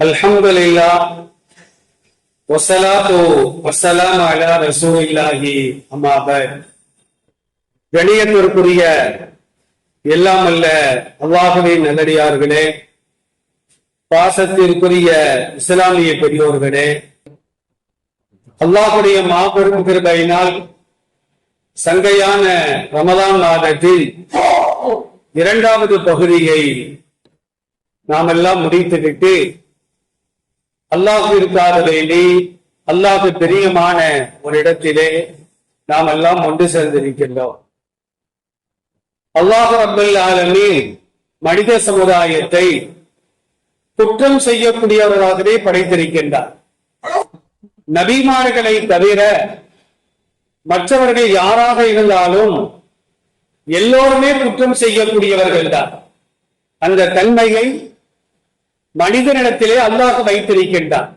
الحمد لله والصلاة والسلام على رسول الله أما بعد கணியத்திற்குரிய எல்லாம் அல்ல அல்லாஹுவின் நல்லடியார்களே பாசத்திற்குரிய இஸ்லாமிய பெரியோர்களே அல்லாஹுடைய மாபெரும் கிருபையினால் சங்கையான ரமதான் மாதத்தில் இரண்டாவது பகுதியை நாம் எல்லாம் முடித்துவிட்டு அல்லாஹிற்காக வேண்டி அல்லாஹு பிரியமான ஒரு இடத்திலே நாம் எல்லாம் ஒன்று சேர்ந்திருக்கின்றோம். அல்லாஹு ரபுல் ஆலமி மனித சமுதாயத்தை குற்றம் செய்யக்கூடியவர்களாகவே படைத்திருக்கின்றார். நபிமார்களை தவிர மற்றவர்கள் யாராக இருந்தாலும் எல்லோருமே குற்றம் செய்யக்கூடியவர்கள் தான் அந்த தன்மையை மனிதனிடத்திலே அல்லாஹ் வைத்திருக்கின்றான்.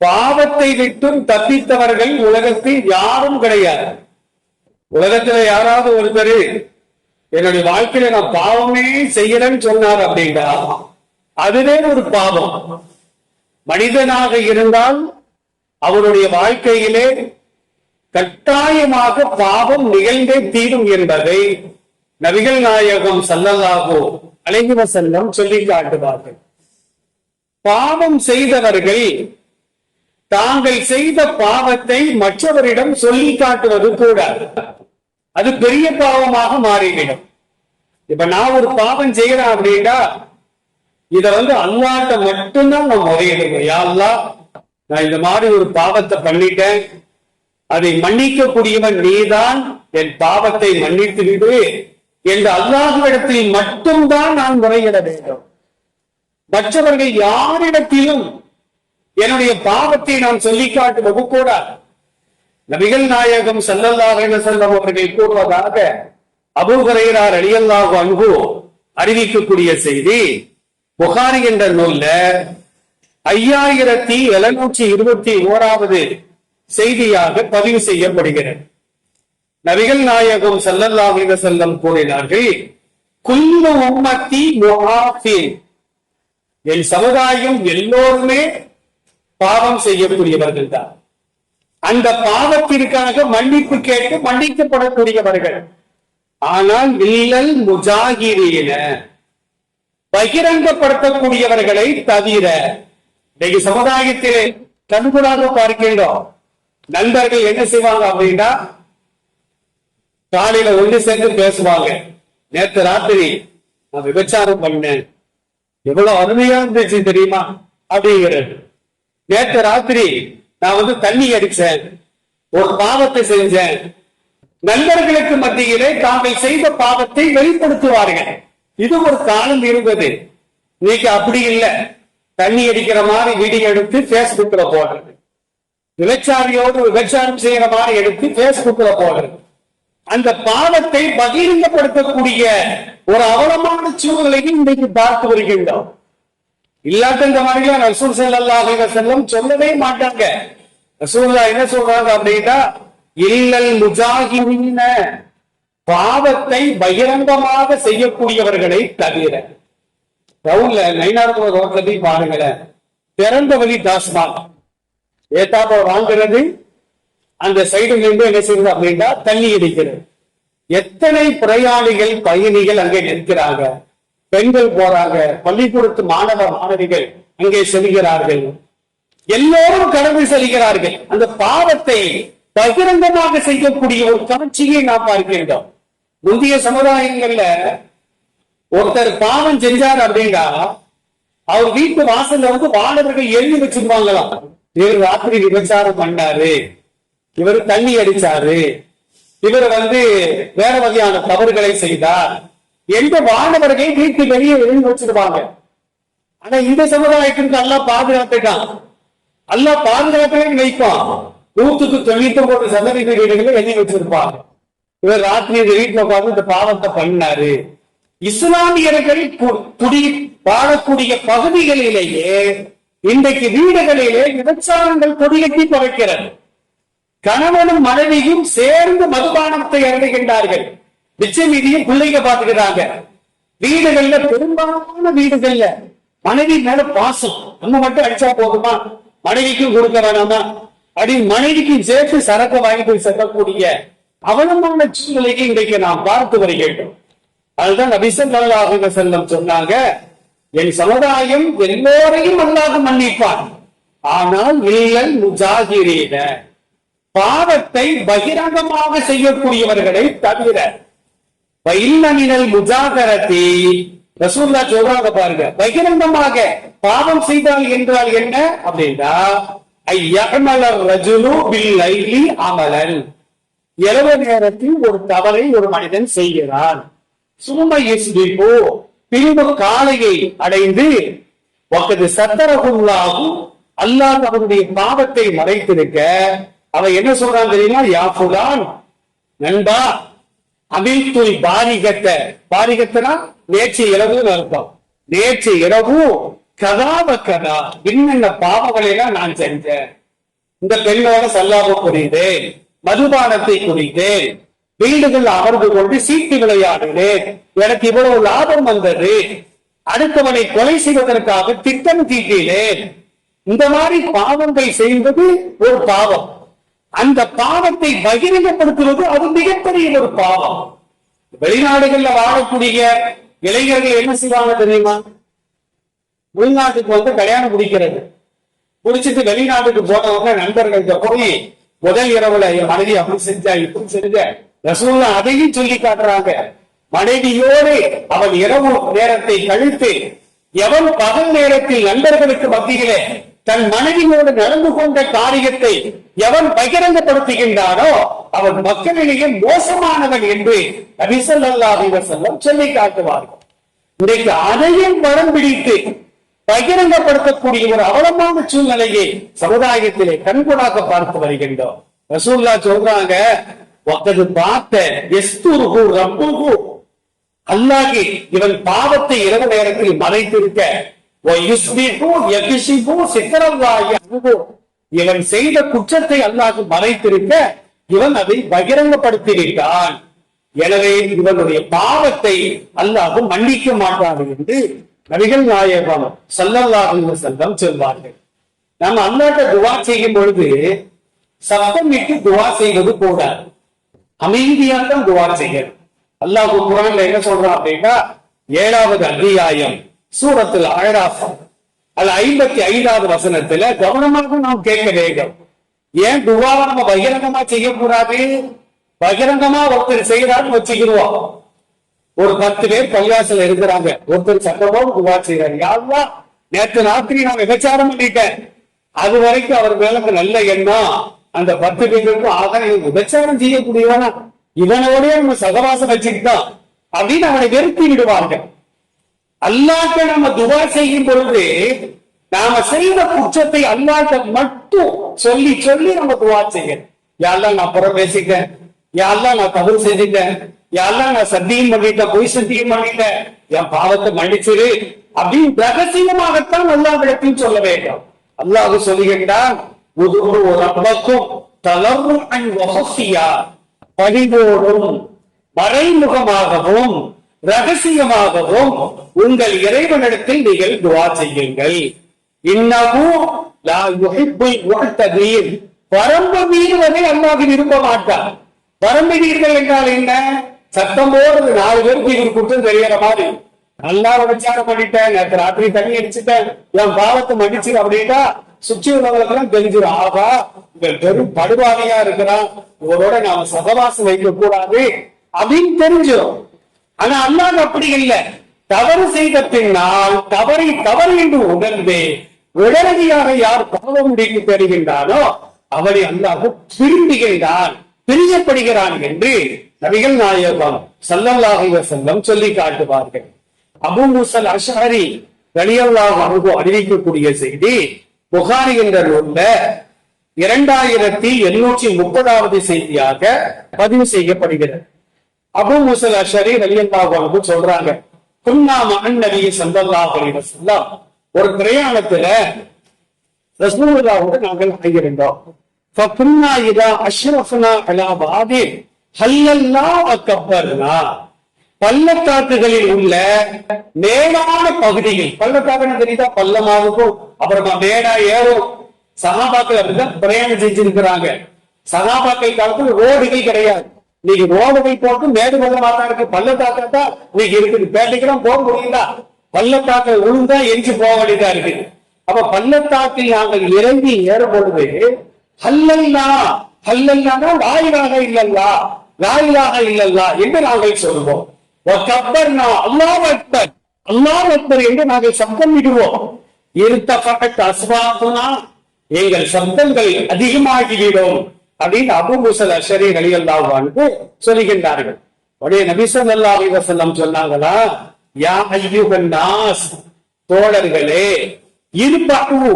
பாவத்தை விட்டும் தப்பித்தவர்கள் உலகத்தில் யாரும் கிடையாது. உலகத்துல யாராவது ஒருத்தர் என்னுடைய வாழ்க்கையில நான் பாவமே செய்யறேன்னு சொன்னார் அப்படின்னா அதுவே ஒரு பாவம். மனிதனாக இருந்தால் அவருடைய வாழ்க்கையிலே கட்டாயமாக பாவம் நிகழ்ந்தே தீரும் என்பதை நபிகள் நாயகம் சல்லல்லாகோ அழகி வசல்லம் சொல்லி காட்டுவார்கள். பாவம் செய்தவர்கள் தாங்கள் செய்த பாவத்தை மற்றவரிடம் சொல்லி காட்டுவது கூடாது அது பெரிய பாவமாக மாறிவிடும். இப்ப நான் ஒரு பாவம் செய்யறேன் அப்படின்னா இத வந்து அல்லாட்ட மட்டும்தான் நான் முறையிடுவோம் யாருலா நான் இந்த மாதிரி ஒரு பாவத்தை பண்ணிட்டேன். அதை மன்னிக்கக்கூடியவன் நீதான் என் பாவத்தை மன்னித்து விடு. என்று அல்லாஹுவிடத்தில் மட்டும்தான் நான் முறையிட வேண்டும். மற்றவர்கள் யாரிடத்திலும் என்னுடைய பாவத்தை நான் சொல்லி காட்டுவது கூடாது நபிகள் நாயகம் சல்லல்லாஹு செல்லம் அவர்கள் கூறுவதாக அபூஹரையரார் அலியல்லாஹு அன்பு அறிவிக்கக்கூடிய செய்தி புகாரி என்ற நூல்ல ஐயாயிரத்தி எழுநூற்றி இருபத்தி ஓராவது செய்தியாக பதிவு செய்யப்படுகிறது. நபிகள் நாயகம் சல்லல்லாஹு செல்லம் கூறினார்கள் குல்லு உம்மத்தி முஹாஃபின் என் சமுதாயம் எல்லோருமே பாவம் செய்யக்கூடியவர்கள் தான். அந்த பாவத்திற்காக மன்னிப்பு கேட்டு மன்னிக்கப்படக்கூடியவர்கள். ஆனால் வில்லல் முஜாகிரீன பகிரங்கப்படுத்தக்கூடியவர்களை தவிர இன்னைக்கு சமுதாயத்திலே கண்கூடாக பார்க்கின்றோம். நண்பர்கள் என்ன செய்வாங்க அப்படின்னா காலையில ஒன்று சேர்ந்து பேசுவாங்க. நேற்று ராத்திரி நான் விபச்சாரம் பண்ணேன். எவ்வளவு அருமையா இருந்துச்சு தெரியுமா? அப்படிங்கிறது. நேற்று ராத்திரி நான் வந்து தண்ணி அடிச்சேன். ஒரு பாவத்தை செஞ்சேன். நண்பர்களுக்கு மத்தியிலே தாங்கள் செய்த பாவத்தை வெளிப்படுத்துவார்கள். இது ஒரு காலம் இருந்தது. இன்னைக்கு அப்படி இல்லை. தண்ணி அடிக்கிற மாதிரி வீடியோ எடுத்து பேஸ்புக்ல போடுறது. விபச்சாரியோடு விபச்சாரம் செய்யற மாதிரி எடுத்து பேஸ்புக்ல போடுறது. அந்த பாவத்தை பகிரங்கப்படுத்தக்கூடிய ஒரு அவலமான சூழ்நிலையை இன்றைக்கு பார்த்து வருகின்றோம். இல்லாத இந்த மாதிரியா ரசூல் செல்லல்லாஹ் செல்லம் சொல்லவே மாட்டாங்க. ரசூல்லா என்ன சொல்றாங்க அப்படின்னா இல்லல் முஜாஹிமீன பாவத்தை பகிரங்கமாக செய்யக்கூடியவர்களை தவிர. ரவுல நைனார்புர ரோட்ல போய் பாருங்களேன். திறந்த வழி டாஸ்மாக் ஏத்தாப்ப வாங்குறது அந்த சைடு என்ன செய்யுது அப்படின்னா தண்ணி இருக்கிறது எத்தனை பிரயாணிகள் பயணிகள் அங்கே நிற்கிறாங்க? பெண்கள் போறாங்க. பள்ளிக்கூடத்து மாணவ மாணவிகள் அங்கே செல்கிறார்கள். எல்லோரும் கடந்து செல்கிறார்கள். அந்த பாவத்தை பகிரங்கமாக செய்யக்கூடிய ஒரு காட்சியை நாம் பார்க்கின்றோம். முந்தைய சமுதாயங்கள்ல ஒருத்தர் பாவம் செஞ்சார் அப்படின்னா அவர் வீட்டு வாசல்ல வந்து வாழவர்கள் எழுதி வச்சிருவாங்களாம். இவர் ராத்திரி விபச்சாரம் பண்ணாரு. இவர் தண்ணி அடிச்சாரு. இவர் வந்து வேற வகையான தவறுகளை செய்தார். எந்த வானவர்களை வீட்டு வெளியே எழுதி வச்சிருவாங்க ஆனா இந்த சமுதாயத்திற்கு நல்லா பாதுகாத்துட்டான் அல்லா பாதுகாக்கவே வைப்பான் நூத்துக்கு தொண்ணூத்தி ஒன்பது சதவீத வீடுகளை எழுதி வச்சிருப்பாங்க. இவர் ராத்திரி இந்த வீட்டுல உட்கார்ந்து இந்த பாவத்தை பண்ணாரு இஸ்லாமியர்கள் குடி வாழக்கூடிய பகுதிகளிலேயே இன்றைக்கு வீடுகளிலே விபச்சாரங்கள் கொடியேற்றி பறக்கிறது. கணவனும் மனைவியும் சேர்ந்து மதுபானத்தை இறங்குகின்றார்கள் மிச்ச மீதியும் பிள்ளைங்க பாத்துக்கிறாங்க வீடுகள்ல பெரும்பாலான வீடுகள்ல மனைவி மேல பாசம். நம்ம மட்டும் அடிச்சா போதுமா? மனைவிக்கும் கொடுக்க வேணாமா? அப்படி மனைவிக்கும் சேர்த்து சரக்கு வாங்கி போய் செல்லக்கூடிய அவலமான சூழ்நிலையை இன்றைக்கு நாம் பார்த்து வருகின்றோம். அதுதான் நபிசல்லாஹு செல்லம் சொன்னாங்க என் சமுதாயம் எல்லோரையும் அல்லாத மன்னிப்பான். ஆனால் இல்லல் முஜாகிரீன பாவத்தை பகிரங்கமாக செய்யக்கூடியவர்களை தவிர இல்லமினல் முஜாகரத்தி ரசூல்லா சொல்றாங்க பாருங்க பகிரங்கமாக பாவம் செய்தால் என்றால் என்ன? அப்படின்னா ஐயமலர் ரஜுலு பில் லைலி அமலன். இரவு நேரத்தில் ஒரு தவறை ஒரு மனிதன் செய்கிறான். சும்மா யஸ்பிகு பின்பு காலையை அடைந்து ஒக்கது சத்தரகுல்லாகும் அல்லாஹ் அவருடைய பாவத்தை மறைத்திருக்க அவன் என்ன சொல்றான் தெரியுமா? யாஃபுலான் நண்பா அமிழ்துல் பாரிகத்தை. பாரிகத்தனா? நேற்று இரவு அர்த்தம் நேற்று இரவு கதாவ கதா என்னென்ன பாவங்களை எல்லாம் நான் செஞ்சேன். இந்த பெண்ணோட சல்லாப புரிந்தேன் மதுபானத்தை குறித்தேன் வீடுகள் அமர்ந்து கொண்டு சீட்டு விளையாடினேன். எனக்கு இவ்வளவு லாபம் வந்தது. அடுத்தவனை கொலை செய்வதற்காக திட்டம் தீட்டினேன். இந்த மாதிரி பாவங்கள் செய்வது ஒரு பாவம். அந்த பாவத்தை பகிரங்கப்படுத்துவது அது மிகப்பெரிய ஒரு பாவம். வெளிநாடுகள்ல வாழக்கூடிய இளைஞர்கள் என்ன செய்வாங்க தெரியுமா? உள்நாட்டுக்கு வந்து கல்யாணம் முடிக்கிறது. முடிச்சிட்டு வெளிநாட்டுக்கு போனவங்க நண்பர்கள்ட்ட போய் முதல் இரவுல என் மனைவி அப்படி செஞ்சா இப்படி செஞ்ச ரசூலா அதையும் சொல்லி காட்டுறாங்க. மனைவியோடு அவன் இரவு நேரத்தை கழித்து எவன் பகல் நேரத்தில் நண்பர்களுக்கு மத்தியிலே தன் மனைவியோடு நடந்து கொண்ட காரியத்தை எவன் பகிரங்கப்படுத்துகின்றானோ அவன் மக்களிலேயே மோசமானவன் என்று நபிசல்லாஹி செல்லம் சொல்லி காட்டுவார்கள். இன்றைக்கு அதையும் மரம் பிடித்து பகிரங்கப்படுத்தக்கூடிய ஒரு அவலமான சூழ்நிலையை சமுதாயத்திலே கண்கூடாக பார்த்து வருகின்றோம். ரசூல்லா சொல்றாங்க ஒத்தது பார்த்த எஸ்துருகு ரப்புகு அல்லாஹி இவன் பாவத்தை இரவு நேரத்தில் மறைத்திருக்க இவன் செய்த குற்றத்தை அல்லாஹ் மறைத்திருக்க இவன் அதை பகிரங்கப்படுத்தியிருக்கான் எனவே இவனுடைய பாவத்தை அல்லாஹ் மன்னிக்க மாட்டார்கள் என்று நபிகள் நாயகம் சல்லல்லாஹு செல்லம் சொல்வார்கள். நாம் அல்லாட்ட துவா செய்யும் பொழுது சத்தம் சத்தமிட்டு துவா செய்வது கூடாது அமைதியாக தான் துவா செய்யணும். அல்லாஹ் குரான்ல என்ன சொல்றான் அப்படின்னா ஏழாவது அத்தியாயம். சூரத்தில் அழகாஃப் அது ஐம்பத்தி ஐந்தாவது வசனத்துல கவனமாக நாம் கேட்க வேண்டும். ஏன் துவாவை நம்ம பகிரங்கமா செய்யக்கூடாது? பகிரங்கமா ஒருத்தர் செய்யறான்னு வச்சுக்கிடுவோம். ஒரு பத்து பேர் பள்ளிவாசல் இருக்கிறாங்க. ஒருத்தர் சட்டமும் துவா செய்யறாரு யாருவா நேற்று ராத்திரி நான் விபச்சாரம் பண்ணிட்டேன். அது வரைக்கும் அவர் மேல நல்ல எண்ணம். அந்த பத்து பேருக்கும் ஆக விபச்சாரம் செய்யக்கூடியவனா? இவனோடய நம்ம சகவாசம் வச்சுக்கிட்டோம். அப்படின்னு அவனை வெறுத்தி விடுவார்கள். அல்லாட்ட நம்ம துவா செய்யும் பொழுது நாம செய்த குற்றத்தை அல்லாட்ட மட்டும் சொல்லி சொல்லி நம்ம துவா செய்யணும். யாரெல்லாம் நான் புறம் பேசிட்டேன். யாரெல்லாம் நான் தவறு செஞ்சுட்டேன். யாரெல்லாம் நான் சத்தியம் பண்ணிட்டேன் பொய் சத்தியம் பண்ணிட்டேன். என் பாவத்தை மன்னிச்சிரு. அப்படின்னு ரகசியமாகத்தான் அல்லாவிடத்தில் சொல்ல வேண்டும். அல்லாஹ் சொல்லுகின்றான் ஒரு ரப்பக்கும் தளர்வு அன் வகசியா பணிவோடும் மறைமுகமாகவும் ரகசியமாகவும் உங்கள் இறைவனிடத்தில் நீங்கள் துவா செய்யுங்கள். இன்னமும் வரம்பு மீறுவதை அல்லாஹ் விரும்ப மாட்டார் வரம்பு என்றால் என்ன? சத்தம் போடுறது. நாலு பேருக்கு இவர் கொடுத்து தெரியற மாதிரி. நல்லா விபச்சாரம் பண்ணிட்டேன். நேற்று ராத்திரி தண்ணி அடிச்சுட்டேன். என் பாவத்தை மன்னிச்சிரு அப்படின்னா சுற்றி உள்ளவங்களுக்கெல்லாம் தெரிஞ்சிடும் ஆகா இவன் பெரும் படுவாதையா இருக்கிறான். இவரோட நாம சகவாசம் வைக்க கூடாது அப்படின்னு தெரிஞ்சிடும் ஆனா அல்லாஹ் அப்படி இல்லை. தவறு செய்த பின்னால் தவறை தவறு என்று உணர்ந்து உடனடியாக யார் பாவம் முடிக்கு பெறுகின்றானோ அவரை அல்லாஹ் விரும்புகின்றான் பிரியப்படுகிறான் என்று நபிகள் நாயகம் சல்லல்லாஹு செல்லம் சொல்லி காட்டுவார்கள். அபு முசல் அஷாரி ரலியல்லாஹு அன்ஹு அறிவிக்கக்கூடிய செய்தி புகாரி என்ற நூல்ல இரண்டாயிரத்தி எண்ணூற்றி முப்பதாவது செய்தியாக பதிவு செய்யப்படுகிறது. அபு முசல் அஷரி ரலியல்லா பாபு சொல்றாங்க குன்னாம அந்நபி சந்தல்லா சொல்லா ஒரு பிரயாணத்துல ரசூலுல்லாவோட நாங்கள் ஆகியிருந்தோம் ஃபக்குன்னா இதா அஷ்ரஃப்னா அலா பாபி? பள்ளத்தாக்குகளில் உள்ள மேடான பகுதியில் பள்ளத்தாக்குன்னு தெரியுதா? பள்ளமாகவும் அப்புறமா மேடா ஏறும். சகாபாக்கள் அப்படிதான் பிரயாணம் செஞ்சிருக்கிறாங்க. சகாபாக்கள் காலத்தில் ரோடுகள் கிடையாது. இன்னைக்கு ரோடுகள் போட்டு மேடு பள்ளமா தான் இருக்கு பள்ளத்தாக்கா தான் நீங்க இருக்குது. பேட்டைக்கெல்லாம் போக முடியுதா? பள்ளத்தாக்கில் விழுந்தா எரிஞ்சு போக வேண்டியதா இருக்கு. அப்ப பள்ளத்தாக்கில் நாங்கள் இறங்கி ஏறும் பொழுது ஹல்லல்லா ஹல்லல்லா வாயிலாக இல்லல்லா வாயிலாக இல்லல்லா என்று நாங்கள் சொல்வோம் அல்லாஹ் அக்பர் அல்லாஹ் அக்பர் என்று நாங்கள் சப்தமிடுவோம் இருத்தப்பட்ட அஸ்வாத்துனா எங்கள் சப்தங்கள் அதிகமாகிவிடும். அப்படின்னு அபுமுசல் அஷரி அலியல்லாஹு அன்ஹு சொல்லுகின்றார்கள். உடைய நபிசல் அல்லா அலிவசல்லம் சொன்னாங்களா யா ஐயுகன் நாஸ் தோழர்களே இருபாக்கு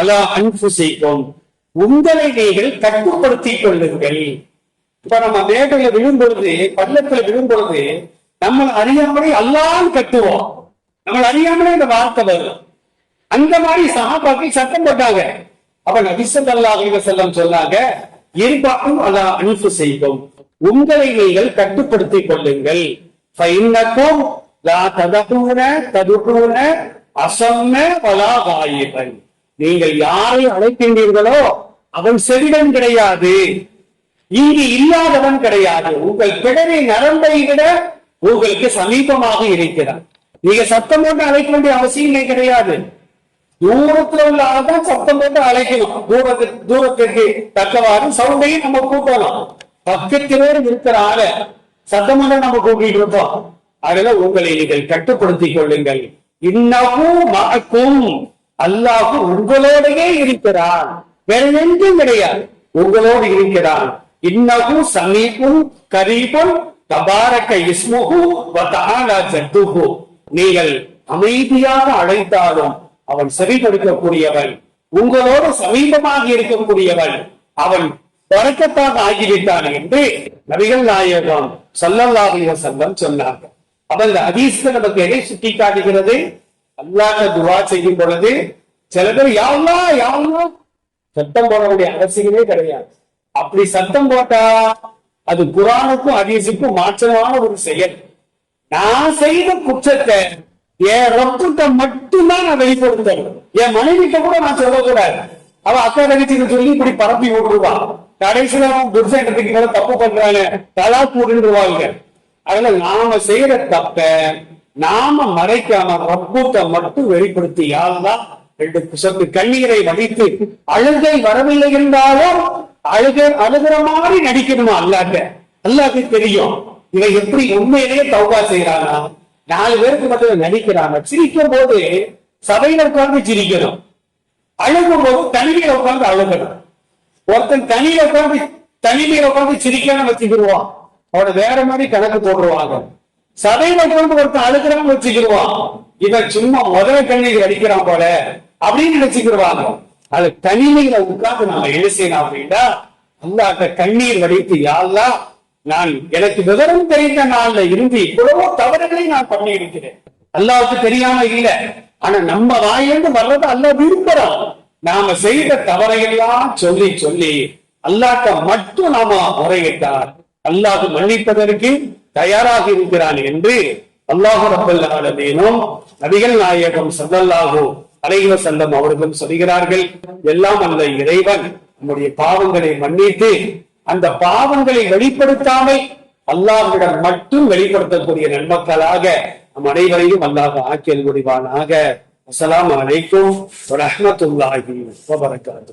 அல்லா அன்பு செய்வோம் உங்களை நீங்கள் கட்டுப்படுத்திக் கொள்ளுங்கள். இப்ப நம்ம மேடையில விழும்பொழுது பள்ளத்துல விழும்பொழுது நம்ம அறியாமலே அல்லான்னு கட்டுவோம். நம்ம அறியாமலே இந்த வார்த்தை வரும். அந்த மாதிரி சகாபாக்கள் சத்தம் போட்டாங்க. அப்ப நபிசல்லாஹ் அலிவசல்லம் சொன்னாங்க இருபாக்கும் அலா அனுப்பு செய்வோம் உங்களை நீங்கள் கட்டுப்படுத்திக் கொள்ளுங்கள். அசம்ம வலா நீங்கள் யாரை அழைக்கின்றீர்களோ அவன் செவிடன் கிடையாது. இங்கு இல்லாதவன் கிடையாது. உங்கள் பிடரை நரம்பை விட உங்களுக்கு சமீபமாக இருக்கிறான். நீங்க சத்தம் போட்டு அழைக்க வேண்டிய அவசியமே கிடையாது. தூரத்துல உள்ள ஆள்தான் சத்தம் போட்டு அழைக்கணும். தூரத்துக்கு தூரத்திற்கு தக்கவாறு சவுண்டையும் நம்ம கூட்டணும் பக்கத்திலே இருக்கிற ஆள சத்தம் நம்ம கூட்டிட்டு இருப்போம். அதனால உங்களை நீங்கள் கட்டுப்படுத்திக் கொள்ளுங்கள். இன்னமும் மறக்கும் அல்லாஹு உங்களோடையே இருக்கிறான். வேற எங்கும் கிடையாது. உங்களோடு இருக்கிறான். இன்னமும் சமீபும் கரீபும் தபாரக்க இஸ்முகு நீங்கள் அமைதியாக அழைத்தாலும் அவன் செவிப்படுத்தக்கூடியவன் உங்களோடு சமீபமாக இருக்கக்கூடியவன் அவன் பறக்கத்தாக ஆகிவிட்டான் என்று நபிகள் நாயகம் ஸல்லல்லாஹு அலைஹி சொன்னார்கள். அப்ப இந்த ஹதீஸ்ல நமக்கு எதை சுட்டி காட்டுகிறது அல்லாஹ் துவா செய்யும் பொழுது சில பேர் யாவ்லா யாவ்லா சத்தம் போட வேண்டிய அவசியமே கிடையாது. அப்படி சத்தம் போட்டா அது குரானுக்கும் ஹதீஸுக்கும் மாற்றமான ஒரு செயல். நான் செய்த குற்றத்தை என் ரத்தத்தை மட்டும்தான் நான் வெளிப்படுத்தேன் என் மனைவிட்ட கூட நான் சொல்லக்கூடாது. அவ அக்கா தங்கச்சின்னு சொல்லி இப்படி பரப்பி விட்டுருவான் கடைசியில அவன் மேல தப்பு பண்றாங்க தலா கூடுவாங்க அதனால நாம செய்யற தப்ப நாம மறைக்காம ரப்பூத்தை மட்டும் வெளிப்படுத்தி யாருதான் ரெண்டு சொத்து கண்ணீரை வடித்து அழுகை வரவில்லை என்றாலும் அழுக அழுகிற மாதிரி நடிக்கணுமா அல்லாட்ட? அல்லாக்கு தெரியும். இவன் எப்படி உண்மையிலேயே தௌபா செய்யறானா நாலு பேருக்கு மட்டும் நடிக்கிறாங்க. சிரிக்கும் போது சபையில உட்கார்ந்து சிரிக்கணும். அழுகும் போது தனிமையில உட்கார்ந்து அழுகணும். ஒருத்தன் தனியில உட்கார்ந்து தனிமையில உட்கார்ந்து சிரிக்காம வச்சுக்கிடுவான் அவனை வேற மாதிரி கணக்கு போடுவாங்க சபையில உட்கார்ந்து ஒருத்தன் அழுகிறான்னு வச்சுக்கிடுவான் இவன் சும்மா முதல கண்ணீர் அடிக்கிறான் போல அப்படின்னு நினைச்சுக்கிடுவாங்க அது தனிமையில உட்கார்ந்து நாம என்ன செய்யணும் அப்படின்னா அந்த கண்ணீர் வடித்து யாரெல்லாம் நான் எனக்கு விவரம் தெரிந்த நாள்ல இருந்து இவ்வளவோ தவறுகளை நான் பண்ணி இருக்கிறேன் அல்லாவுக்கு தெரியாம இல்ல. ஆனா நம்ம வாயிலிருந்து வர்றதை அல்ல விரும்புறோம் நாம செய்த தவறையெல்லாம் சொல்லி சொல்லி அல்லாட்ட மட்டும் நாம முறையிட்டார் அல்லாஹ் மன்னிப்பதற்கு தயாராக இருக்கிறான் என்று அல்லாஹு ரப்பல் ஆலமீனும் நபிகள் நாயகம் ஸல்லல்லாஹு அலைவ செல்லம் அவர்களும் சொல்கிறார்கள். எல்லாம் அந்த இறைவன். நம்முடைய பாவங்களை மன்னித்து அந்த பாவங்களை வெளிப்படுத்தாமல் அல்லாஹ்விடம் மட்டும் வெளிப்படுத்தக்கூடிய நன்மக்களாக நம் அனைவரையும் அல்லாஹ் ஆக்கியல் முடிவானாக அஸ்லாம் அலைக்கும் வரஹ்மத்துல்லாஹி வபரகாத்துஹு